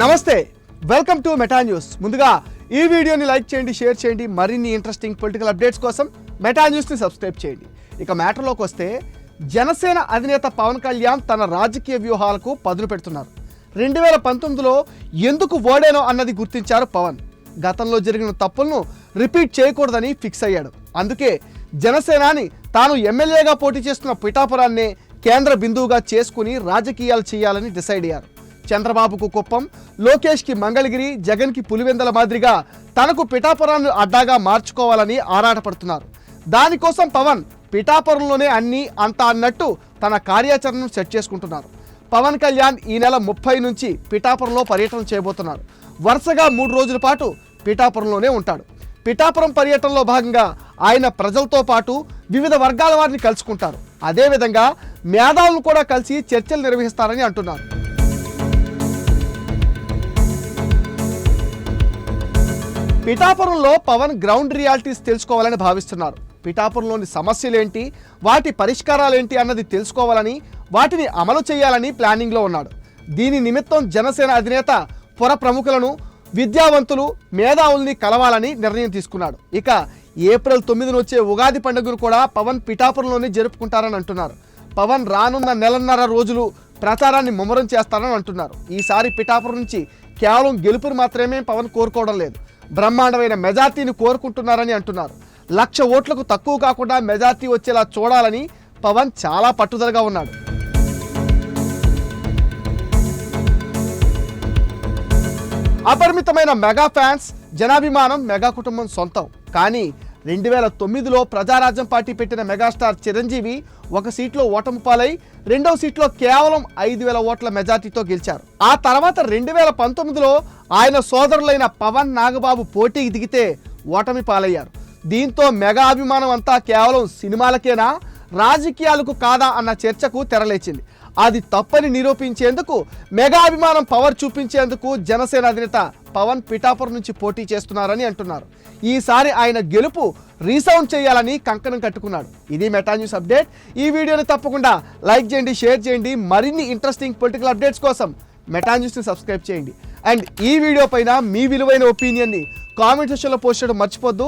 నమస్తే welcome to meta news. ముందుగా ఈ వీడియోని లైక్ చేయండి షేర్ చేయండి మరిన్ని ఇంట్రెస్టింగ్ పొలిటికల్ అప్డేట్స్ కోసం మెటా న్యూస్ని సబ్స్క్రైబ్ చేయండి. ఇక మ్యాటర్లోకి వస్తే జనసేన అధినేత పవన్ కళ్యాణ్ తన రాజకీయ వ్యూహాలకు పదును పెడుతున్నారు. రెండు వేల పంతొమ్మిదిలో ఎందుకు ఓడానో అన్నది గుర్తించారు పవన్. గతంలో జరిగిన తప్పులను రిపీట్ చేయకూడదని ఫిక్స్ అయ్యాడు. అందుకే జనసేనాని తాను ఎమ్మెల్యేగా పోటీ చేస్తున్న పిఠాపురాన్నే కేంద్ర బిందువుగా చేసుకుని రాజకీయాలు చేయాలని డిసైడ్ అయ్యారు. చంద్రబాబుకు కుప్పం లోకేష్కి మంగళగిరి జగన్కి పులివెందల మాదిరిగా తనకు పిఠాపురాన్ని అడ్డాగా మార్చుకోవాలని ఆరాటపడుతున్నారు. దానికోసం పవన్ పిఠాపురంలోనే అన్ని అంతా అన్నట్టు తన కార్యాచరణను సెట్ చేసుకుంటున్నారు. పవన్ కళ్యాణ్ ఈ నెల ముప్పై నుంచి పిఠాపురంలో పర్యటన చేయబోతున్నారు. వరుసగా మూడు రోజుల పాటు పిఠాపురంలోనే ఉంటాడు. పిఠాపురం పర్యటనలో భాగంగా ఆయన ప్రజలతో పాటు వివిధ వర్గాల వారిని కలుసుకుంటారు. అదేవిధంగా మేధావులను కూడా కలిసి చర్చలు నిర్వహిస్తారని అంటున్నారు. పిఠాపురంలో పవన్ గ్రౌండ్ రియాలిటీస్ తెలుసుకోవాలని భావిస్తున్నారు. పిఠాపురంలోని సమస్యలేంటి? వాటి పరిష్కారాలేంటి అన్నది తెలుసుకోవాలని వాటిని అమలు చేయాలని ప్లానింగ్లో ఉన్నాడు. దీని నిమిత్తం జనసేన అధినేత పుర ప్రముఖులను విద్యావంతులు మేధావుల్ని కలవాలని నిర్ణయం తీసుకున్నాడు. ఇక ఏప్రిల్ తొమ్మిదిన వచ్చే ఉగాది పండుగను కూడా పవన్ పిఠాపురంలోనే జరుపుకుంటారని అంటున్నారు. పవన్ రానున్న నెలన్నర రోజులు ప్రచారాన్ని ముమ్మరం చేస్తారని అంటున్నారు. ఈసారి పిఠాపురం నుంచి కేవలం గెలుపును మాత్రమే పవన్ కోరుకోవడం లేదు. బ్రహ్మాండమైన మెజార్టీని కోరుకుంటున్నారని అంటున్నారు. లక్ష ఓట్లకు తక్కువ కాకుండా మెజార్టీ వచ్చేలా చూడాలని పవన్ చాలా పట్టుదలగా ఉన్నాడు. అపరిమితమైన మెగా ఫ్యాన్స్ జనాభిమానం మెగా కుటుంబం సొంతం. కానీ రెండు వేల తొమ్మిదిలో ప్రజారాజ్యం పార్టీ పెట్టిన మెగాస్టార్ చిరంజీవి ఒక సీట్లో ఓటమి పాలై రెండవ సీట్లో కేవలం ఐదు వేల ఓట్ల మెజార్టీతో గెలిచారు. ఆ తర్వాత రెండు వేల పంతొమ్మిదిలో ఆయన సోదరులైన పవన్ నాగబాబు పోటీకి దిగితే ఓటమి పాలయ్యారు. దీంతో మెగా అభిమానం అంతా కేవలం సినిమాలకేనా రాజకీయాలకు కాదా అన్న చర్చకు తెరలేచింది. అది తప్పని నిరూపించేందుకు మెగా అభిమానం పవర్ చూపించేందుకు జనసేన అధినేత పవన్ పిఠాపురం నుంచి పోటీ చేస్తున్నారని అంటున్నారు. ఈసారి ఆయన గెలుపు రీసౌండ్ చేయాలని కంకణం కట్టుకున్నాడు. ఇది మెటా న్యూస్ అప్డేట్. ఈ వీడియోని తప్పకుండా లైక్ చేయండి షేర్ చేయండి. మరిన్ని ఇంట్రెస్టింగ్ పొలిటికల్ అప్డేట్స్ కోసం మెటా న్యూస్ని సబ్స్క్రైబ్ చేయండి. అండ్ ఈ వీడియో పైన మీ విలువైన ఒపీనియన్ని కామెంట్ సెక్షన్లో పోస్ట్ చేయడం మర్చిపోద్దు.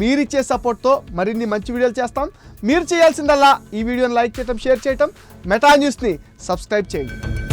మీరిచ్చే సపోర్ట్తో మరిన్ని మంచి వీడియోలు చేస్తాం. మీరు చేయాల్సిందల్లా ఈ వీడియోని లైక్ చేయటం షేర్ చేయటం మెటా న్యూస్ని సబ్స్క్రైబ్ చేయండి.